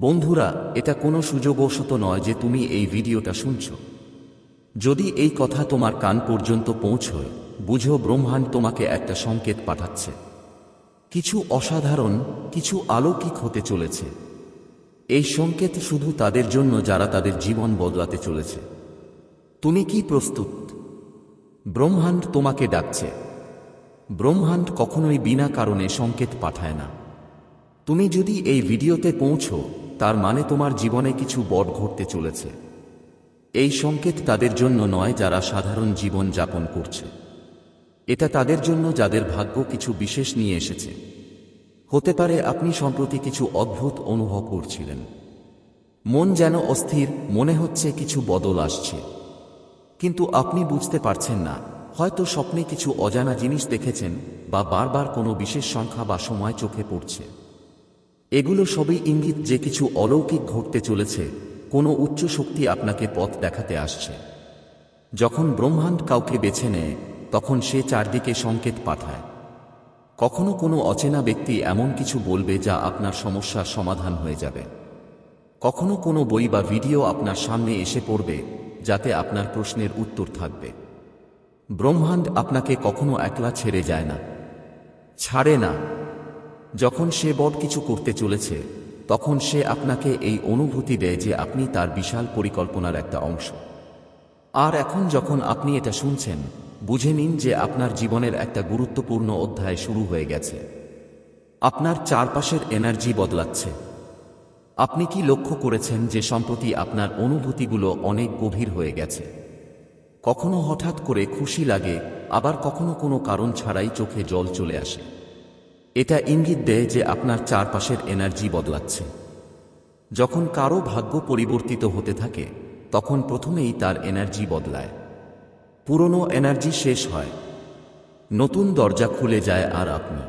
বন্ধুরা, এটা কোনো সুযোগবশত নয় যে তুমি এই ভিডিওটা শুনছ। যদি এই কথা তোমার কান পর্যন্ত পৌঁছয়, বুঝো ব্রহ্মাণ্ড তোমাকে একটা সংকেত পাঠাচ্ছে। কিছু অসাধারণ, কিছু আলৌকিক হতে চলেছে। এই সংকেত শুধু তাদের জন্য যারা তাদের জীবন বদলাতে চলেছে। তুমি কি প্রস্তুত? ব্রহ্মাণ্ড তোমাকে ডাকছে। ব্রহ্মাণ্ড কখনোই বিনা কারণে সংকেত পাঠায় না। তুমি যদি এই ভিডিওতে পৌঁছো তার মানে তোমার জীবনে কিছু বট ঘটতে চলেছে। এই সংকেত তাদের জন্য নয় যারা সাধারণ জীবন যাপন করছে। এটা তাদের জন্য যাদের ভাগ্য কিছু বিশেষ নিয়ে এসেছে। হতে পারে আপনি সম্প্রতি কিছু অদ্ভুত অনুভব করছিলেন। মন যেন অস্থির, মনে হচ্ছে কিছু বদল আসছে। কিন্তু আপনি বুঝতে পারছেন না, হয়তো স্বপ্নে কিছু অজানা জিনিস দেখেছেন বা বারবার কোনো বিশেষ সংখ্যা বা সময় চোখে পড়ছে। এগুলো সবই ইঙ্গিত যে কিছু অলৌকিক ঘটতে চলেছে, কোনো উচ্চ শক্তি আপনাকে পথ দেখাতে আসছে। যখন ব্রহ্মাণ্ড কাউকে বেছে নেয়, তখন সে চারদিকে সংকেত পাঠায়। কখনো কোনো অচেনা ব্যক্তি এমন কিছু বলবে যা আপনার সমস্যার সমাধান হয়ে যাবে। কখনো কোনো বই বা ভিডিও আপনার সামনে এসে পড়বে, যাতে আপনার প্রশ্নের উত্তর থাকবে। ব্রহ্মাণ্ড আপনাকে কখনো একলা ছেড়ে যায় না। ছাড়ে না। যখন সে বড় কিছু করতে চলেছে, তখন সে আপনাকে এই অনুভূতি দেয় যে আপনি তার বিশাল পরিকল্পনার একটা অংশ। আর এখন যখন আপনি এটা শুনছেন, বুঝে নিন যে আপনার জীবনের একটা গুরুত্বপূর্ণ অধ্যায় শুরু হয়ে গেছে। আপনার চারপাশের এনার্জি বদলাচ্ছে। আপনি কি লক্ষ্য করেছেন যে সম্প্রতি আপনার অনুভূতিগুলো অনেক গভীর হয়ে গেছে? কখনো হঠাৎ করে খুশি লাগে, আবার কখনো কোনো কারণ ছাড়াই চোখে জল চলে আসে। এটা ইঙ্গিত দেয় যে আপনার চারপাশের এনার্জি বদলাচ্ছে। যখন কারও ভাগ্য পরিবর্তিত হতে থাকে, তখন প্রথমেই তার এনার্জি বদলায়। পুরনো এনার্জি শেষ হয়। নতুন দরজা খুলে যায় আর আপনি।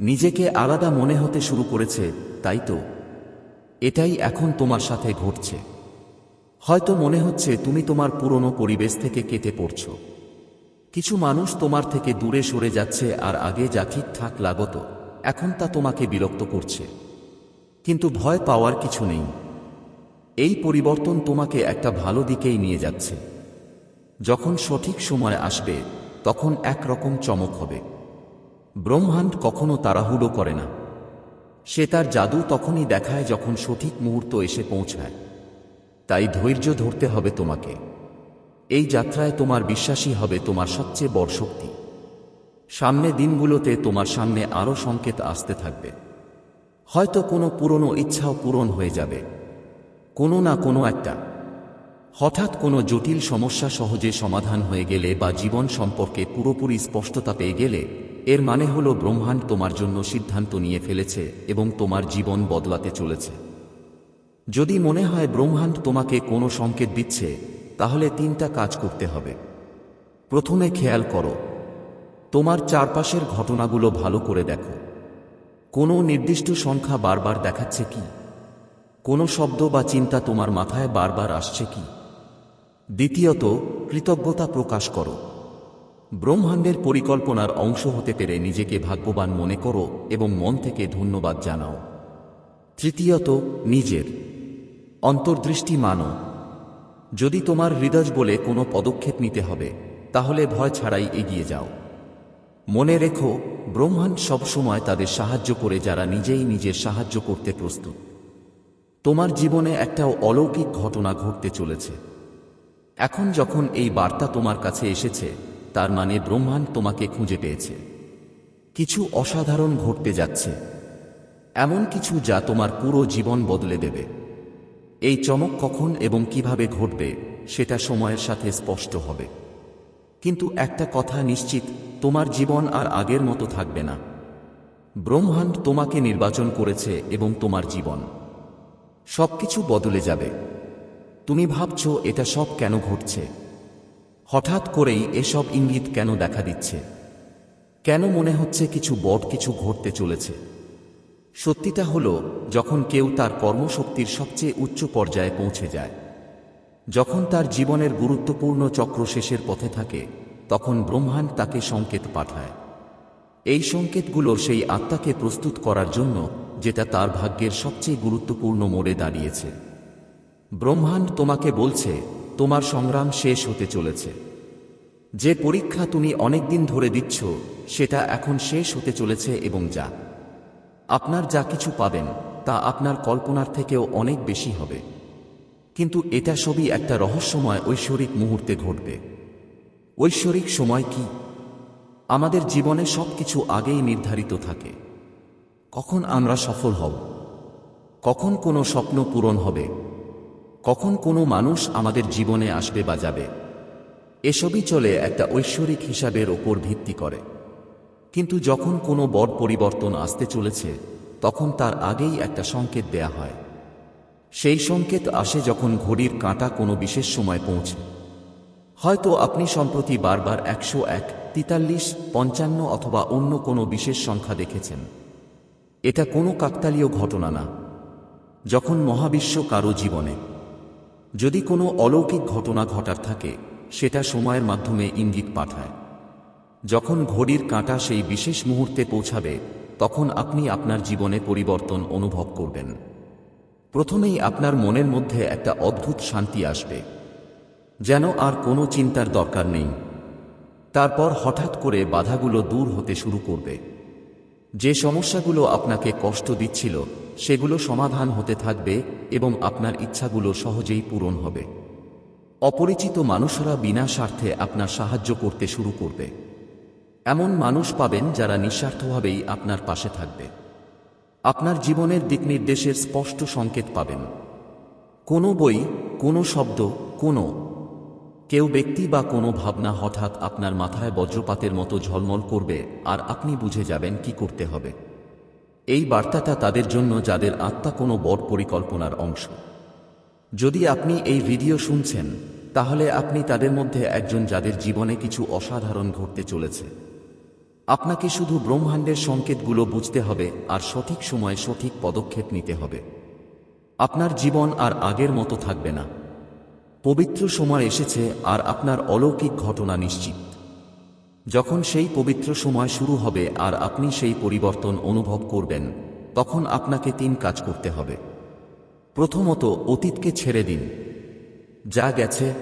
নিজেকে আলাদা মনে হতে শুরু করেছে, তাই তো? এটাই এখন তোমার সাথে ঘটছে। হয়তো মনে হচ্ছে তুমি তোমার পুরনো পরিবেশ থেকে কেটে পড়ছ। কিছু মানুষ তোমার থেকে দূরে সরে যাচ্ছে আর আগে যা ঠিকঠাক লাগত, এখন তা তোমাকে বিরক্ত করছে। কিন্তু ভয় পাওয়ার কিছু নেই। এই পরিবর্তন তোমাকে একটা ভালো দিকেই নিয়ে যাচ্ছে। যখন সঠিক সময় আসবে, তখন একরকম চমক হবে। ব্রহ্মাণ্ড কখনো তাড়াহুড়ো করে না। সে তার জাদু তখনই দেখায় যখন সঠিক মুহূর্ত এসে পৌঁছায়। তাই ধৈর্য ধরতে হবে তোমাকে। এই যাত্রায় তোমার বিশ্বাসী হবে তোমার সবচেয়ে বড় শক্তি। সামনে দিনগুলোতে তোমার সামনে আরও সংকেত আসতে থাকবে। হয়তো কোনো পুরনো ইচ্ছাও পূরণ হয়ে যাবে। কোনো না কোনো একটা। হঠাৎ কোনো জটিল সমস্যা সহজে সমাধান হয়ে গেলে বা জীবন সম্পর্কে পুরোপুরি স্পষ্টতা পেয়ে গেলে, এর মানে হল ব্রহ্মাণ্ড তোমার জন্য সিদ্ধান্ত নিয়ে ফেলেছে এবং তোমার জীবন বদলাতে চলেছে। যদি মনে হয় ব্রহ্মাণ্ড তোমাকে কোনো সংকেত দিচ্ছে তাহলে তিনটা কাজ করতে হবে। প্রথমে খেয়াল করো, তোমার চারপাশের ঘটনাগুলো ভালো করে দেখো। কোনো নির্দিষ্ট সংখ্যা বারবার দেখাচ্ছে কি? কোনো শব্দ বা চিন্তা তোমার মাথায় বারবার আসছে কি? দ্বিতীয়ত, কৃতজ্ঞতা প্রকাশ করো। ব্রহ্মাণ্ডের পরিকল্পনার অংশ হতে পেরে নিজেকে ভাগ্যবান মনে করো এবং মন থেকে ধন্যবাদ জানাও। তৃতীয়ত, নিজের। অন্তর্দৃষ্টি মানো। যদি তোমার হৃদয় বলে কোনো পদক্ষেপ নিতে হবে, তাহলে ভয় ছাড়াই এগিয়ে যাও। মনে রেখো, ব্রহ্মাণ্ড সবসময় তাদের সাহায্য করে যারা নিজেই নিজের সাহায্য করতে প্রস্তুত। তোমার জীবনে একটা অলৌকিক ঘটনা ঘটতে চলেছে। এখন যখন এই বার্তা তোমার কাছে এসেছে, তার মানে ব্রহ্মাণ্ড তোমাকে খুঁজে পেয়েছে। কিছু অসাধারণ ঘটতে যাচ্ছে। এমন কিছু যা তোমার পুরো জীবন বদলে দেবে। এই চমক কখন এবং কীভাবে ঘটবে, সেটা সময়ের সাথে স্পষ্ট হবে। কিন্তু একটা কথা নিশ্চিত, তোমার জীবন আর আগের মতো থাকবে না। ব্রহ্মাণ্ড তোমাকে নির্বাচন করেছে এবং তোমার জীবন। সবকিছু বদলে যাবে। তুমি ভাবছ, এটা সব কেন ঘটছে? হঠাৎ করেই এসব ইঙ্গিত কেন দেখা দিচ্ছে? কেন মনে হচ্ছে কিছু বট কিছু ঘটতে চলেছে? সত্যিটা হল, যখন কেউ তার কর্মশক্তির সবচেয়ে উচ্চ পর্যায়ে পৌঁছে যায়। যখন তার জীবনের গুরুত্বপূর্ণ চক্র শেষের পথে থাকে, তখন ব্রহ্মাণ্ড তাকে সংকেত পাঠায়। এই সংকেতগুলো সেই আত্মাকে প্রস্তুত করার জন্য, যেটা তার ভাগ্যের সবচেয়ে গুরুত্বপূর্ণ মোড়ে দাঁড়িয়েছে। ব্রহ্মাণ্ড তোমাকে বলছে, তোমার সংগ্রাম শেষ হতে চলেছে। যে পরীক্ষা তুমি অনেকদিন ধরে দিচ্ছ, সেটা এখন শেষ হতে চলেছে এবং যা। আপনার যা কিছু পাবেন, তা আপনার কল্পনার থেকেও অনেক বেশি হবে। কিন্তু এটা সবই একটা রহস্যময় ঐশ্বরিক মুহূর্তে ঘটবে। ঐশ্বরিক সময় কি? আমাদের জীবনে সব কিছু আগেই নির্ধারিত থাকে। কখন আমরা সফল হব? কখন কোনো স্বপ্ন পূরণ হবে? কখন কোনো মানুষ আমাদের জীবনে আসবে বা যাবে? এসবই চলে একটা ঐশ্বরিক হিসাবের ওপর ভিত্তি করে। কিন্তু যখন কোনো বড় পরিবর্তন আসতে চলেছে, তখন তার আগেই একটা সংকেত দেয়া হয়। সেই সংকেত আসে যখন ঘড়ির কাঁটা কোনো বিশেষ সময় পৌঁছে। হয়তো আপনি সম্প্রতি বারবার একশো এক, তিতাল্লিশ, পঞ্চান্ন অথবা অন্য কোনো বিশেষ সংখ্যা দেখেছেন। এটা কোনো কাকতালীয় ঘটনা না। যখন মহাবিশ্ব কারও জীবনে যদি কোনো অলৌকিক ঘটনা ঘটার থাকে, সেটা সময়ের মাধ্যমে ইঙ্গিত পাঠায়। যখন ঘড়ির কাঁটা সেই বিশেষ মুহূর্তে পৌঁছাবে, তখন আপনি আপনার জীবনে পরিবর্তন অনুভব করবেন। প্রথমেই আপনার মনের মধ্যে একটা অদ্ভুত শান্তি আসবে, যেন আর কোনো চিন্তার দরকার নেই। তারপর হঠাৎ করে বাধাগুলো দূর হতে শুরু করবে। যে সমস্যাগুলো আপনাকে কষ্ট দিচ্ছিল, সেগুলো সমাধান হতে থাকবে এবং আপনার ইচ্ছাগুলো সহজেই পূরণ হবে। অপরিচিত মানুষরা বিনা স্বার্থে আপনার সাহায্য করতে শুরু করবে। এমন মানুষ পাবেন যারা নিঃস্বার্থভাবেই আপনার পাশে থাকবে। আপনার জীবনের দিক নির্দেশের স্পষ্ট সংকেত পাবেন। কোনো বই, কোনো শব্দ, কোনো, কেউ ব্যক্তি বা কোনো ভাবনা হঠাৎ আপনার মাথায় বজ্রপাতের মতো ঝলমল করবে আর আপনি বুঝে যাবেন কি করতে হবে। এই বার্তাটা তাদের জন্য যাদের আত্মা কোনো বড় পরিকল্পনার অংশ। যদি আপনি এই ভিডিও শুনছেন, তাহলে আপনি তাদের মধ্যে একজন যাদের জীবনে কিছু অসাধারণ ঘটতে চলেছে। আপনাকে শুধু ব্রহ্মাণ্ডের সংকেতগুলো বুঝতে হবে আর সঠিক সময়ে সঠিক পদক্ষেপ নিতে হবে। আপনার জীবন আর আগের মতো থাকবে না। পবিত্র সময় এসেছে আর আপনার অলৌকিক ঘটনা নিশ্চিত। যখন সেই পবিত্র সময় শুরু হবে আর আপনি সেই পরিবর্তন অনুভব করবেন, তখন আপনাকে তিন কাজ করতে হবে। প্রথমত, অতীতকে ছেড়ে দিন। যা গেছে,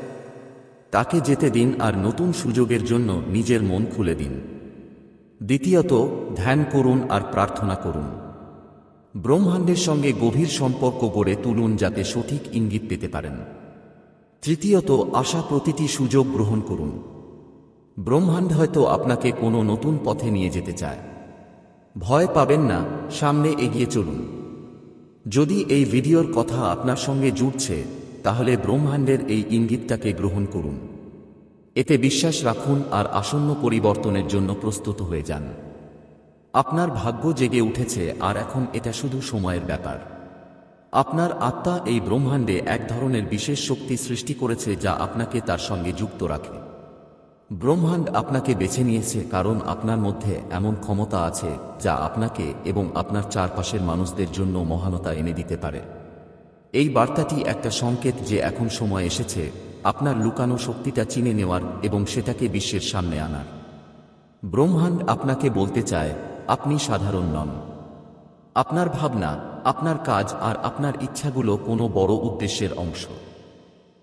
তাকে যেতে দিন আর নতুন সুযোগের জন্য নিজের মন খুলে দিন। দ্বিতীয়ত, ধ্যান করুন আর প্রার্থনা করুন। ব্রহ্মাণ্ডের সঙ্গে গভীর সম্পর্ক গড়ে তুলুন যাতে সঠিক ইঙ্গিত পেতে পারেন। তৃতীয়ত, আশা প্রতিটি সুযোগ গ্রহণ করুন। ব্রহ্মাণ্ড হয়তো আপনাকে কোনো নতুন পথে নিয়ে যেতে চায়। ভয় পাবেন না, সামনে এগিয়ে চলুন। যদি এই ভিডিওর কথা আপনার সঙ্গে জুটছে তাহলে ব্রহ্মাণ্ডের এই ইঙ্গিতটাকে গ্রহণ করুন। এতে বিশ্বাস রাখুন আর আসন্ন পরিবর্তনের জন্য প্রস্তুত হয়ে যান। আপনার ভাগ্য জেগে উঠেছে আর এখন এটা শুধু সময়ের ব্যাপার। আপনার আত্মা এই ব্রহ্মাণ্ডে এক ধরনের বিশেষ শক্তি সৃষ্টি করেছে যা আপনাকে তার সঙ্গে যুক্ত রাখে। ব্রহ্মাণ্ড আপনাকে বেছে নিয়েছে কারণ আপনার মধ্যে এমন ক্ষমতা আছে যা আপনাকে এবং আপনার চারপাশের মানুষদের জন্য মহানতা এনে দিতে পারে। এই বার্তাটি একটা সংকেত যে এখন সময় এসেছে আপনার লুকানো শক্তিটা চিনে নেওয়ার এবং সেটাকে বিশ্বের সামনে আনার। ব্রহ্মাণ্ড আপনাকে বলতে চায়, আপনি সাধারণ নন। আপনার ভাবনা, আপনার কাজ আর আপনার ইচ্ছাগুলো কোনো বড় উদ্দেশ্যের অংশ।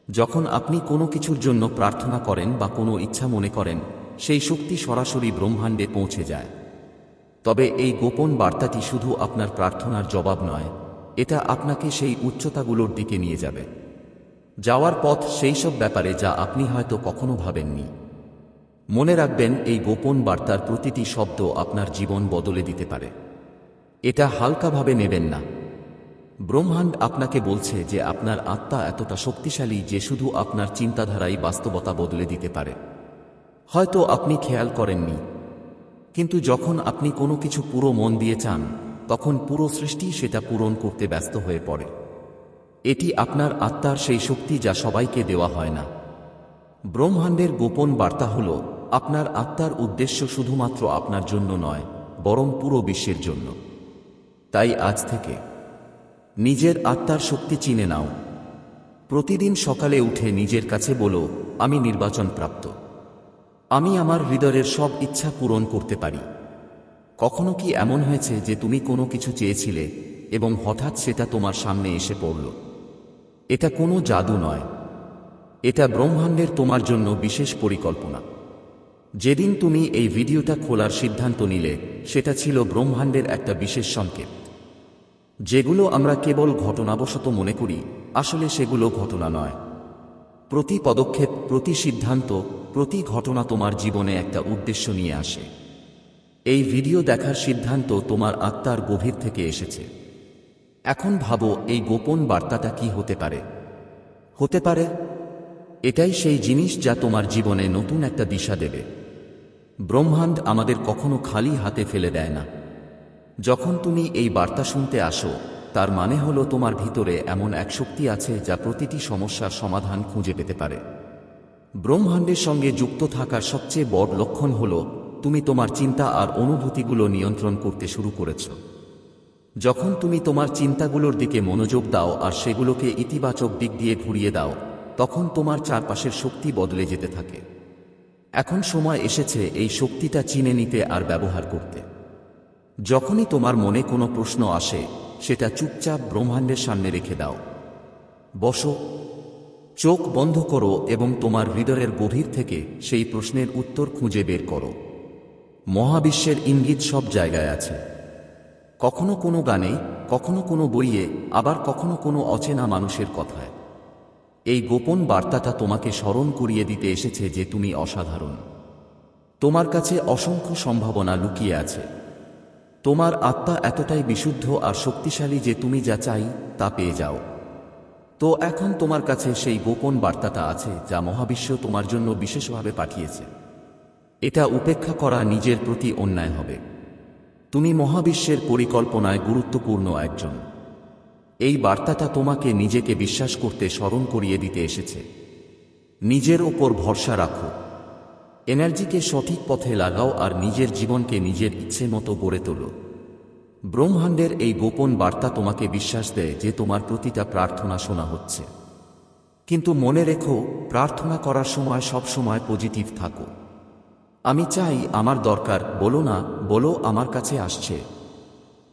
যখন আপনি কোনো কিছুর জন্য প্রার্থনা করেন বা কোনো ইচ্ছা মনে করেন, সেই শক্তি সরাসরি ব্রহ্মাণ্ডে পৌঁছে যায়। তবে এই গোপন বার্তাটি শুধু আপনার প্রার্থনার জবাব নয়, এটা আপনাকে সেই উচ্চতাগুলোর দিকে নিয়ে যাবে। যাওয়ার পথ সেই সব ব্যাপারে যা আপনি হয়তো কখনো ভাবেননি। মনে রাখবেন, এই গোপন বার্তার প্রতিটি শব্দ আপনার জীবন বদলে দিতে পারে। এটা হালকাভাবে নেবেন না। ব্রহ্মাণ্ড আপনাকে বলছে যে আপনার আত্মা এতটা শক্তিশালী যে শুধু আপনার চিন্তাধারাই বাস্তবতা বদলে দিতে পারে। হয়তো আপনি খেয়াল করেননি। কিন্তু যখন আপনি কোনো কিছু পুরো মন দিয়ে চান, তখন পুরো সৃষ্টি সেটা পূরণ করতে ব্যস্ত হয়ে পড়ে। এটি আপনার আত্মার সেই শক্তি যা সবাইকে দেওয়া হয় না। ব্রহ্মাণ্ডের গোপন বার্তা হল, আপনার আত্মার উদ্দেশ্য শুধুমাত্র আপনার জন্য নয়, বরং পুরো বিশ্বের জন্য। তাই আজ থেকে নিজের আত্মার শক্তি চিনে নাও। প্রতিদিন সকালে উঠে নিজের কাছে বলো, আমি নির্বাচন প্রাপ্ত। আমি আমার হৃদয়ের সব ইচ্ছা পূরণ করতে পারি। কখনো কি এমন হয়েছে যে তুমি কোনো কিছু চেয়েছিলে এবং হঠাৎ সেটা তোমার সামনে এসে পড়ল? এটা কোনো জাদু নয়। এটা ব্রহ্মাণ্ডের তোমার জন্য বিশেষ পরিকল্পনা। যেদিন তুমি এই ভিডিওটা খোলার সিদ্ধান্ত নিলে, সেটা ছিল ব্রহ্মাণ্ডের একটা বিশেষ সংকেত। যেগুলো আমরা কেবল ঘটনাবশত মনে করি, আসলে সেগুলো ঘটনা নয়। প্রতি পদক্ষেপ, প্রতি সিদ্ধান্ত, প্রতি ঘটনা তোমার জীবনে একটা উদ্দেশ্য নিয়ে আসে। এই ভিডিও দেখার সিদ্ধান্ত তোমার আত্মার গভীর থেকে এসেছে। এখন ভাবো এই গোপন বার্তাটা কি হতে পারে। হতে পারে, এটাই সেই জিনিস যা তোমার জীবনে নতুন একটা দিশা দেবে। ব্রহ্মাণ্ড আমাদের কখনো খালি হাতে ফেলে দেয় না। যখন তুমি এই বার্তা শুনতে আসো, তার মানে হলো তোমার ভিতরে এমন এক শক্তি আছে যা প্রতিটি সমস্যার সমাধান খুঁজে পেতে পারে। ব্রহ্মাণ্ডের সঙ্গে যুক্ত থাকার সবচেয়ে বড় লক্ষণ হল, তুমি তোমার চিন্তা আর অনুভূতিগুলো নিয়ন্ত্রণ করতে শুরু করেছ। যখন তুমি তোমার চিন্তাগুলোর দিকে মনোযোগ দাও আর সেগুলোকে ইতিবাচক দিক দিয়ে ঘুরিয়ে দাও, তখন তোমার চারপাশের শক্তি বদলে যেতে থাকে। এখন সময় এসেছে এই শক্তিটা চিনে নিতে আর ব্যবহার করতে। যখনই তোমার মনে কোনো প্রশ্ন আসে, সেটা চুপচাপ ব্রহ্মাণ্ডের সামনে রেখে দাও। বসো। চোখ বন্ধ করো এবং তোমার হৃদয়ের গভীর থেকে সেই প্রশ্নের উত্তর খুঁজে বের করো। মহাবিশ্বের ইঙ্গিত সব জায়গায় আছে। কখনো কোনো গানে, কখনো কোনো বইয়ে, আবার কখনো কোনো অচেনা মানুষের কথায়। এই গোপন বার্তাটা তোমাকে স্মরণ করিয়ে দিতে এসেছে যে তুমি অসাধারণ। তোমার কাছে অসংখ্য সম্ভাবনা লুকিয়ে আছে। তোমার আত্মা এতটাই বিশুদ্ধ আর শক্তিশালী যে তুমি যা চাই, তা পেয়ে যাও। তো এখন তোমার কাছে সেই গোপন বার্তাটা আছে, যা মহাবিশ্ব তোমার জন্য বিশেষভাবে পাঠিয়েছে। এটা উপেক্ষা করা নিজের প্রতি অন্যায় হবে। তুমি মহাবিশ্বের পরিকল্পনায় গুরুত্বপূর্ণ একজন। এই বার্তাটা তোমাকে নিজেকে বিশ্বাস করতে স্মরণ করিয়ে দিতে এসেছে। নিজের ওপর ভরসা রাখো। এনার্জিকে সঠিক পথে লাগাও আর নিজের জীবনকে নিজের ইচ্ছে মতো গড়ে তোলো। ব্রহ্মাণ্ডের এই গোপন বার্তা তোমাকে বিশ্বাস দেয় যে তোমার প্রতিটা প্রার্থনা শোনা হচ্ছে। কিন্তু মনে রেখো, প্রার্থনা করার সময় সব সময় পজিটিভ থাকো। আমি চাই আমার দরকার, বলো না, বলো আমার কাছে আসছে।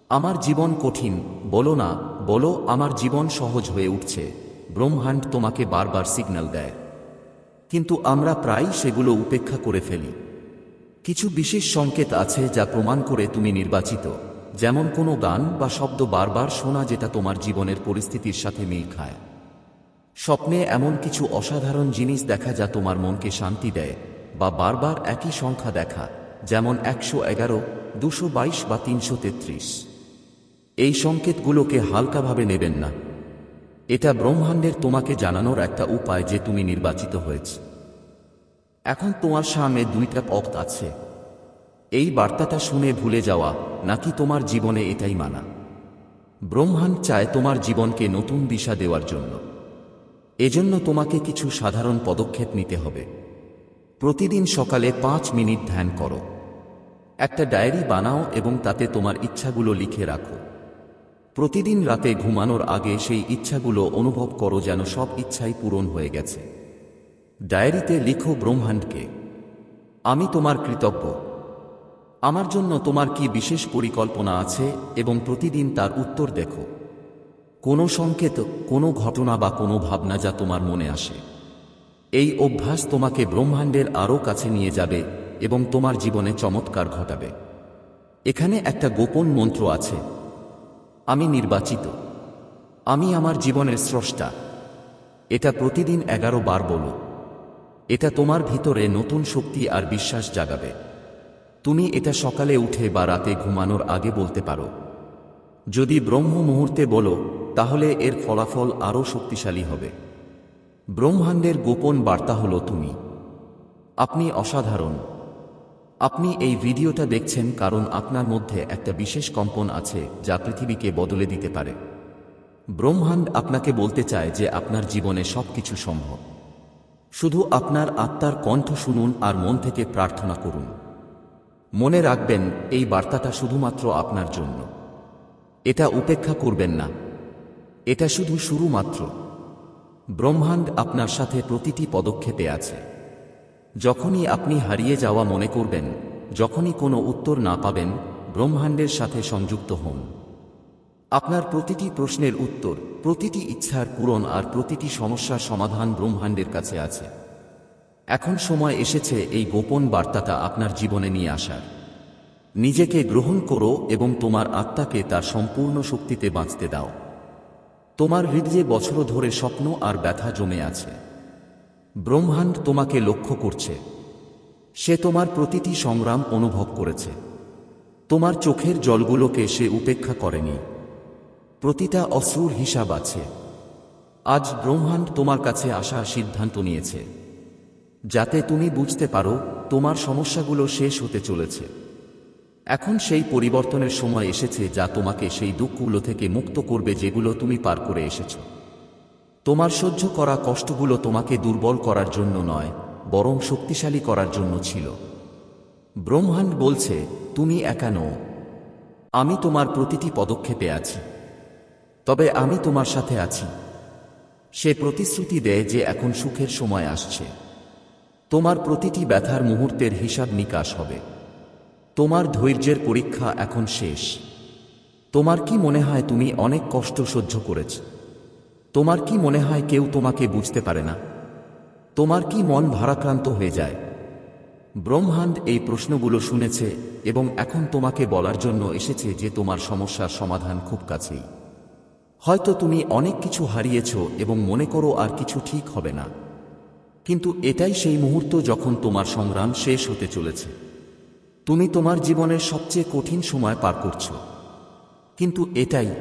আমার জীবন কঠিন, বলো না, বলো আমার জীবন সহজ হয়ে উঠছে। ব্রহ্মাণ্ড তোমাকে বারবার সিগন্যাল দেয়। কিন্তু আমরা প্রায়ই সেগুলো উপেক্ষা করে ফেলি। কিছু বিশেষ সংকেত আছে যা প্রমাণ করে তুমি নির্বাচিত। যেমন কোনো গান বা শব্দ বারবার শোনা যেটা তোমার জীবনের পরিস্থিতির সাথে মিল খায়। স্বপ্নে এমন কিছু অসাধারণ জিনিস দেখা যা তোমার মনকে শান্তি দেয়। বা বারবার একই সংখ্যা দেখা, যেমন একশো এগারো, দুশো বাইশ বা তিনশো তেত্রিশ। এই সংকেতগুলোকে হালকাভাবে নেবেন না। এটা ব্রহ্মাণ্ডের তোমাকে জানানোর একটা উপায় যে তুমি নির্বাচিত হয়েছে। এখন তোমার সামনে দুইটা পথ আছে। এই বার্তাটা শুনে ভুলে যাওয়া নাকি তোমার জীবনে এটাই মানা। ব্রহ্মাণ্ড চায় তোমার জীবনকে নতুন দিশা দেওয়ার জন্য। এজন্য তোমাকে কিছু সাধারণ পদক্ষেপ নিতে হবে। প্রতিদিন সকালে পাঁচ মিনিট ধ্যান করো। একটা ডায়েরি বানাও এবং তাতে তোমার ইচ্ছাগুলো লিখে রাখো। প্রতিদিন রাতে ঘুমানোর আগে সেই ইচ্ছাগুলো অনুভব করো যেন সব ইচ্ছাই পূরণ হয়ে গেছে। ডায়েরিতে লিখো ব্রহ্মাণ্ডকে। আমি তোমার কৃতজ্ঞ। আমার জন্য তোমার কি বিশেষ পরিকল্পনা আছে এবং প্রতিদিন তার উত্তর দেখো। কোনো সংকেত, কোনো ঘটনা বা কোনো ভাবনা যা তোমার মনে আসে। এই অভ্যাস তোমাকে ব্রহ্মাণ্ডের আরও কাছে নিয়ে যাবে এবং তোমার জীবনে চমৎকার ঘটাবে। এখানে একটা গোপন মন্ত্র আছে। আমি নির্বাচিত। আমি আমার জীবনের স্রষ্টা। এটা প্রতিদিন এগারো বার বলো। এটা তোমার ভিতরে নতুন শক্তি আর বিশ্বাস জাগাবে। তুমি এটা সকালে উঠে বা রাতে ঘুমানোর আগে বলতে পারো। যদি ব্রহ্ম মুহূর্তে বলো, তাহলে এর ফলাফল আরও শক্তিশালী হবে। ব্রহ্মাণ্ডের গোপন বার্তা হলো তুমি। আপনি অসাধারণ। আপনি এই ভিডিওটা দেখছেন কারণ আপনার মধ্যে একটা বিশেষ কম্পন আছে যা পৃথিবীকে বদলে দিতে পারে। ব্রহ্মাণ্ড আপনাকে বলতে চায় যে আপনার জীবনে সবকিছু সম্ভব। শুধু আপনার আত্মার কণ্ঠ শুনুন আর মন থেকে প্রার্থনা করুন। মনে রাখবেন, এই বার্তাটা শুধুমাত্র আপনার জন্য। এটা উপেক্ষা করবেন না। এটা শুধু শুরু মাত্র। ব্রহ্মাণ্ড আপনার সাথে প্রতিটি পদক্ষেপে আছে। যখনই আপনি হারিয়ে যাওয়া মনে করবেন, যখনই কোনো উত্তর না পাবেন, ব্রহ্মাণ্ডের সাথে সংযুক্ত হন। আপনার প্রতিটি প্রশ্নের উত্তর, প্রতিটি ইচ্ছার পূরণ আর প্রতিটি সমস্যার সমাধান ব্রহ্মাণ্ডের কাছে আছে। এখন সময় এসেছে এই গোপন বার্তাটা আপনার জীবনে নিয়ে আসার। নিজেকে গ্রহণ করো এবং তোমার আত্মাকে তার সম্পূর্ণ শক্তিতে বাঁচতে দাও। তোমার হৃদয়ে বছর ধরে স্বপ্ন আর ব্যথা জমে আছে। ব্রহ্মাণ্ড তোমাকে লক্ষ্য করছে। সে তোমার প্রতিটি সংগ্রাম অনুভব করেছে। তোমার চোখের জলগুলোকে সে উপেক্ষা করেনি। প্রতিটা অশ্রুর হিসাব আছে। আজ ব্রহ্মাণ্ড তোমার কাছে আসার সিদ্ধান্ত নিয়েছে। যাতে তুমি বুঝতে পারো, তোমার সমস্যাগুলো শেষ হতে চলেছে। এখন সেই পরিবর্তনের সময় এসেছে যা তোমাকে সেই দুঃখগুলো থেকে মুক্ত করবে যেগুলো তুমি পার করে এসেছ। তোমার সহ্য করা কষ্টগুলো তোমাকে দুর্বল করার জন্য নয়, বরং শক্তিশালী করার জন্য ছিল। ব্রহ্মাণ্ড বলছে, তুমি একা নও। আমি তোমার প্রতিটি পদক্ষেপে আছি। তবে আমি তোমার সাথে আছি। সে প্রতিশ্রুতি দেয় যে এখন সুখের সময় আসছে। তোমার প্রতিটি ব্যথার মুহূর্তের হিসাব নিকাশ হবে। তোমার ধৈর্যের পরীক্ষা এখন শেষ। তোমার কি মনে হয় তুমি অনেক কষ্ট সহ্য করেছ? তোমার কি মনে হয় কেউ তোমাকে বুঝতে পারে না? তোমার কি মন ভারাক্রান্ত হয়ে যায়? ব্রহ্মাণ্ড এই প্রশ্নগুলো শুনেছে এবং এখন তোমাকে বলার জন্য এসেছে যে তোমার সমস্যার সমাধান খুব কাছেই। হয়তো তুমি অনেক কিছু হারিয়েছ এবং মনে করো আর কিছু ঠিক হবে না। কিন্তু এটাই সেই মুহূর্ত যখন তোমার সংগ্রাম শেষ হতে চলেছে। তুমি তোমার জীবনের সবচেয়ে কঠিন সময় পার করছ। কিন্তু এটাই,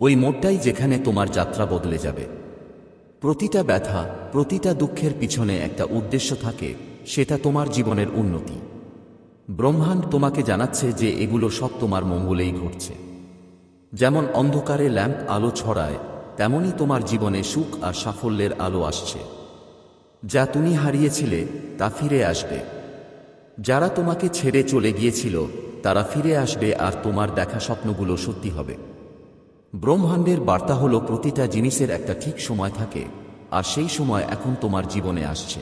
ওই মোড়টাই যেখানে তোমার যাত্রা বদলে যাবে। প্রতিটা ব্যথা, প্রতিটা দুঃখের পিছনে একটা উদ্দেশ্য থাকে, সেটা তোমার জীবনের উন্নতি। ব্রহ্মাণ্ড তোমাকে জানাচ্ছে যে এগুলো সব তোমার মঙ্গলেই ঘটছে। যেমন অন্ধকারে ল্যাম্প আলো ছড়ায়, তেমনি তোমার জীবনে সুখ আর সাফল্যের আলো আসছে। যা তুমি হারিয়েছিলে, তা ফিরে আসবে। যারা তোমাকে ছেড়ে চলে গিয়েছিল, তারা ফিরে আসবে আর তোমার দেখা স্বপ্নগুলো সত্যি হবে। ব্রহ্মাণ্ডের বার্তা হলো প্রতিটা জিনিসের একটা ঠিক সময় থাকে, আর সেই সময় এখন তোমার জীবনে আসছে।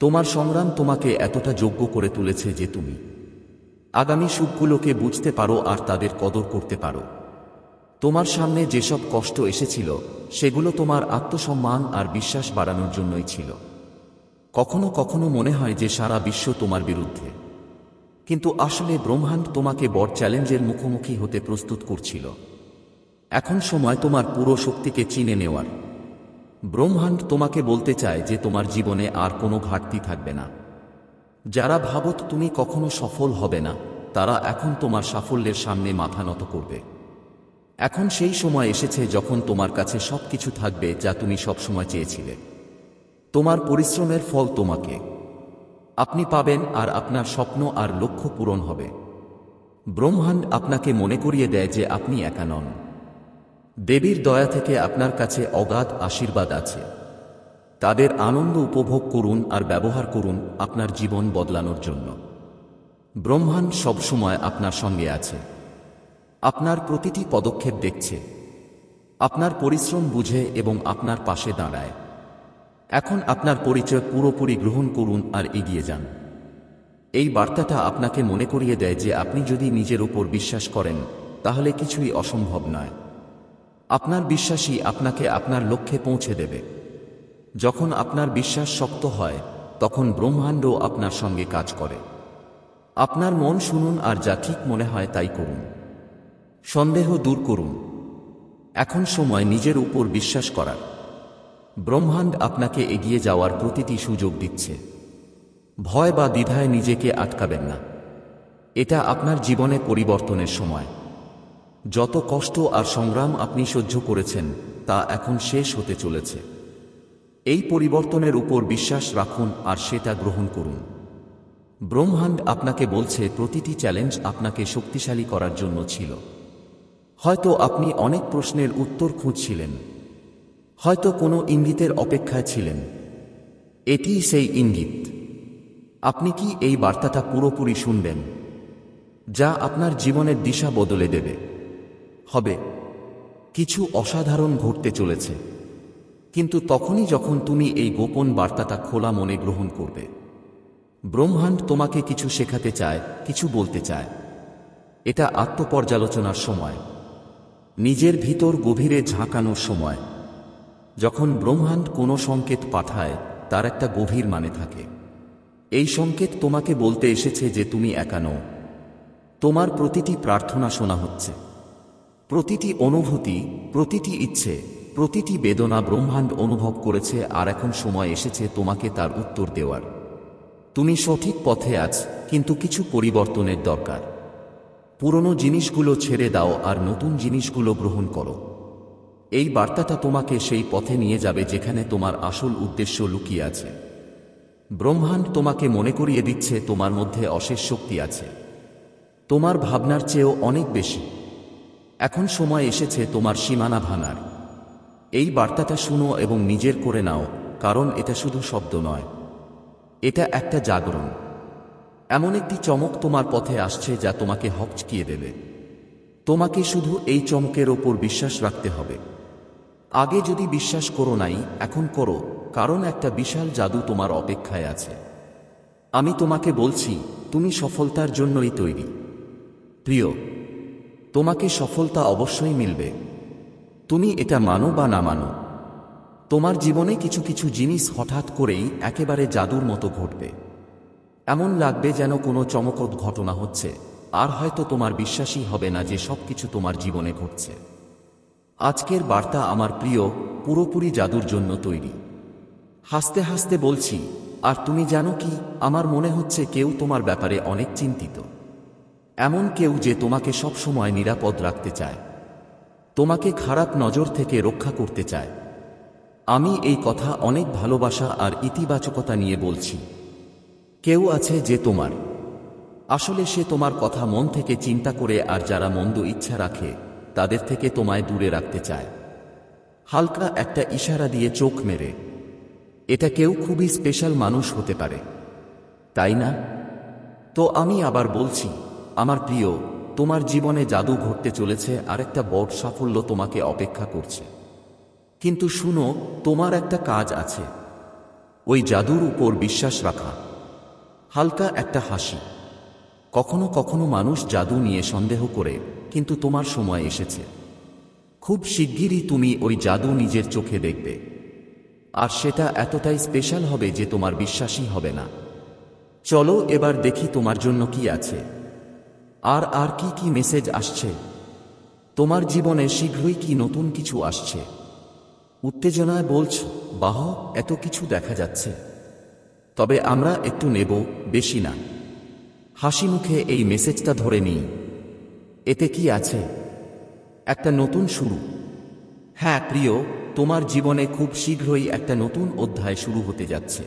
তোমার সংগ্রাম তোমাকে এতটা যোগ্য করে তুলেছে যে তুমি আগামী সুখগুলোকে বুঝতে পারো আর তাদের কদর করতে পারো। তোমার সামনে যেসব কষ্ট এসেছিল, সেগুলো তোমার আত্মসম্মান আর বিশ্বাস বাড়ানোর জন্যই ছিল। কখনো কখনো মনে হয় যে সারা বিশ্ব তোমার বিরুদ্ধে। কিন্তু আসলে ব্রহ্মাণ্ড তোমাকে বড় চ্যালেঞ্জের মুখোমুখি হতে প্রস্তুত করছিল। এখন সময় তোমার পুরো শক্তিকে চিনে নেওয়ার। ব্রহ্মাণ্ড তোমাকে বলতে চায় যে তোমার জীবনে আর কোনো ঘাটতি থাকবে না। যারা ভাবত তুমি কখনো সফল হবে না, তারা এখন তোমার সাফল্যের সামনে মাথা নত করবে। এখন সেই সময় এসেছে যখন তোমার কাছে সবকিছু থাকবে যা তুমি সবসময় চেয়েছিলে। তোমার পরিশ্রমের ফল তোমাকে। আপনি পাবেন আর আপনার স্বপ্ন আর লক্ষ্য পূরণ হবে। ব্রহ্মাণ্ড আপনাকে মনে করিয়ে দেয় যে আপনি একা নন। দেবীর দয়া থেকে আপনার কাছে অগাধ আশীর্বাদ আছে। তাদের আনন্দ উপভোগ করুন আর ব্যবহার করুন আপনার জীবন বদলানোর জন্য। ব্রহ্মাণ্ড সবসময় আপনার সঙ্গে আছে। আপনার প্রতিটি পদক্ষেপ দেখছে। আপনার পরিশ্রম বুঝে এবং আপনার পাশে দাঁড়ায়। এখন আপনার পরিচয় পুরোপুরি গ্রহণ করুন আর এগিয়ে যান। এই বার্তাটা আপনাকে মনে করিয়ে দেয় যে আপনি যদি নিজের উপর বিশ্বাস করেন, তাহলে কিছুই অসম্ভব নয়। আপনার বিশ্বাসই আপনাকে আপনার লক্ষ্যে পৌঁছে দেবে। যখন আপনার বিশ্বাস শক্ত হয়, তখন ব্রহ্মাণ্ড আপনার সঙ্গে কাজ করে। আপনার মন শুনুন আর যা ঠিক মনে হয় তাই করুন। সন্দেহ দূর করুন। এখন সময় নিজের উপর বিশ্বাস করার। ব্রহ্মাণ্ড আপনাকে এগিয়ে যাওয়ার প্রতিটি সুযোগ দিচ্ছে। ভয় বা দ্বিধায় নিজেকে আটকাবেন না। এটা আপনার জীবনে পরিবর্তনের সময়। যত কষ্ট আর সংগ্রাম আপনি সহ্য করেছেন, তা এখন শেষ হতে চলেছে। এই পরিবর্তনের উপর বিশ্বাস রাখুন আর সেটা গ্রহণ করুন। ব্রহ্মাণ্ড আপনাকে বলছে, প্রতিটি চ্যালেঞ্জ আপনাকে শক্তিশালী করার জন্য ছিল। হয়তো আপনি অনেক প্রশ্নের উত্তর খুঁজছিলেন। হয়তো কোনো ইঙ্গিতের অপেক্ষায় ছিলেন। এটিই সেই ইঙ্গিত। আপনি কি এই বার্তাটা পুরোপুরি শুনবেন? যা আপনার জীবনের দিশা বদলে দেবে। হবে। কিছু অসাধারণ ঘটতে চলেছে। কিন্তু তখনই যখন তুমি এই গোপন বার্তাটা খোলা মনে গ্রহণ করবে। ব্রহ্মাণ্ড তোমাকে কিছু শেখাতে চায়, কিছু বলতে চায়। এটা আত্মপর্যালোচনার সময়। নিজের ভিতর গভীরে ঝাঁকানোর সময়। যখন ব্রহ্মাণ্ড কোনো সংকেত পাঠায়, তার একটা গভীর মানে থাকে। এই সংকেত তোমাকে বলতে এসেছে যে তুমি একা নও। তোমার প্রতিটি প্রার্থনা শোনা হচ্ছে। প্রতিটি অনুভূতি, প্রতিটি ইচ্ছে, প্রতিটি বেদনা ব্রহ্মাণ্ড অনুভব করেছে আর এখন সময় এসেছে তোমাকে তার উত্তর দেওয়ার। তুমি সঠিক পথে আছ, কিন্তু কিছু পরিবর্তনের দরকার। পুরনো জিনিসগুলো ছেড়ে দাও আর নতুন জিনিসগুলো গ্রহণ করো। এই বার্তাটা তোমাকে সেই পথে নিয়ে যাবে যেখানে তোমার আসল উদ্দেশ্য লুকিয়ে আছে। ব্রহ্মাণ্ড তোমাকে মনে করিয়ে দিচ্ছে তোমার মধ্যে অশেষ শক্তি আছে। তোমার ভাবনার চেয়েও অনেক বেশি। এখন সময় এসেছে তোমার সীমানা ভাঙার। এই বার্তাটা শুনো এবং নিজের করে নাও, কারণ এটা শুধু শব্দ নয়। এটা একটা জাগরণ। এমন একটি চমক তোমার পথে আসছে যা তোমাকে হকচকিয়ে দেবে। তোমাকে শুধু এই চমকের ওপর বিশ্বাস রাখতে হবে। আগে যদি বিশ্বাস করো নাই, এখন করো, কারণ একটা বিশাল জাদু তোমার অপেক্ষায় আছে। আমি তোমাকে বলছি, তুমি সফলতার জন্যই তৈরি। প্রিয়, তোমাকে সফলতা অবশ্যই মিলবে। তুমি এটা মানো বা না মানো। তোমার জীবনে কিছু কিছু জিনিস হঠাৎ করেই একেবারে জাদুর মতো ঘটবে। এমন লাগবে যেন কোনো চমকত ঘটনা হচ্ছে, আর হয়তো তোমার বিশ্বাসই হবে না যে সব কিছু তোমার জীবনে ঘটছে। আজকের বার্তা আমার প্রিয় পুরোপুরি জাদুর জন্য তৈরি। হাসতে হাসতে বলছি, আর তুমি জানো কি, আমার মনে হচ্ছে কেউ তোমার ব্যাপারে অনেক চিন্তিত। এমন কেউ যে তোমাকে সব সময় নিরাপদ রাখতে চায়। তোমাকে খারাপ নজর থেকে রক্ষা করতে চায়। আমি এই কথা অনেক ভালোবাসা আর ইতিবাচকতা নিয়ে বলছি। কেউ আছে যে তোমার। আসলে সে তোমার কথা মন থেকে চিন্তা করে আর যারা মন্দ ইচ্ছা রাখে তাদের থেকে তোমায় দূরে রাখতে চায়। হালকা একটা ইশারা দিয়ে চোখ মেরে। এটা কেউ খুবই স্পেশাল মানুষ হতে পারে। তাই না? তো আমি আবার বলছি, আমার প্রিয়, তোমার জীবনে জাদু ঘটতে চলেছে আর একটা বড় সাফল্য তোমাকে অপেক্ষা করছে। কিন্তু শুনো, তোমার একটা কাজ আছে। ওই জাদুর উপর বিশ্বাস রাখা। হালকা একটা হাসি। কখনো কখনো মানুষ জাদু নিয়ে সন্দেহ করে, কিন্তু তোমার সময় এসেছে। খুব শিগগিরই তুমি ওই জাদু নিজের চোখে দেখবে। আর সেটা এতটাই স্পেশাল হবে যে তোমার বিশ্বাসই হবে না। চলো এবার দেখি তোমার জন্য কি আছে। আর আর কি কি মেসেজ আসছে? তোমার জীবনে শীঘ্রই কি নতুন কিছু আসছে? উত্তেজনায় বলছ, বাহ, এত কিছু দেখা যাচ্ছে। তবে আমরা একটু নেব, বেশি না। হাসি মুখে এই মেসেজটা ধরে নিই। এতে কি আছে? একটা নতুন শুরু। হ্যাঁ প্রিয়, তোমার জীবনে খুব শীঘ্রই একটা নতুন অধ্যায় শুরু হতে যাচ্ছে।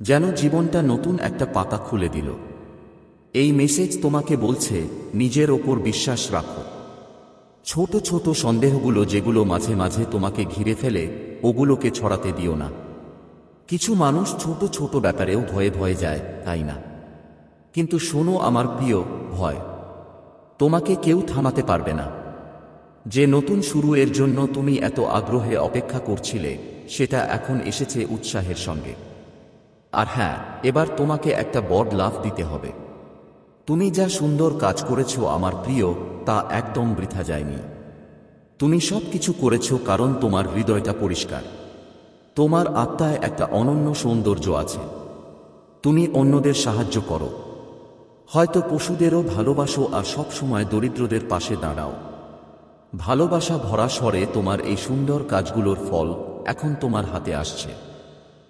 যেন জীবনটা নতুন একটা পাতা খুলে দিল। এই মেসেজ তোমাকে বলছে, নিজের ওপর বিশ্বাস রাখো। ছোট ছোট সন্দেহগুলো যেগুলো মাঝে মাঝে তোমাকে ঘিরে ফেলে, ওগুলোকে ছড়াতে দিও না। কিছু মানুষ ছোট ছোট ব্যাপারেও ভয়ে ভয়ে যায়, তাই না? কিন্তু শোনো আমার প্রিয় ভয়। তোমাকে কেউ থামাতে পারবে না। যে নতুন শুরু এর জন্য তুমি এত আগ্রহে অপেক্ষা করছিলে, সেটা এখন এসেছে উৎসাহের সঙ্গে। আর হ্যাঁ এবার তোমাকে একটা বড় লাভ দিতে হবে। তুমি যা সুন্দর কাজ করেছ আমার প্রিয়, তা একদম বৃথা যায়নি। তুমি সব কিছু করেছ কারণ তোমার হৃদয়টা পরিষ্কার। তোমার আত্মায় একটা অনন্য সৌন্দর্য আছে। তুমি অন্যদের সাহায্য করো। হয়তো পশুদেরও ভালোবাসো আর সবসময় দরিদ্রদের পাশে দাঁড়াও। ভালোবাসা ভরা স্বরে তোমার এই সুন্দর কাজগুলোর ফল এখন তোমার হাতে আসছে।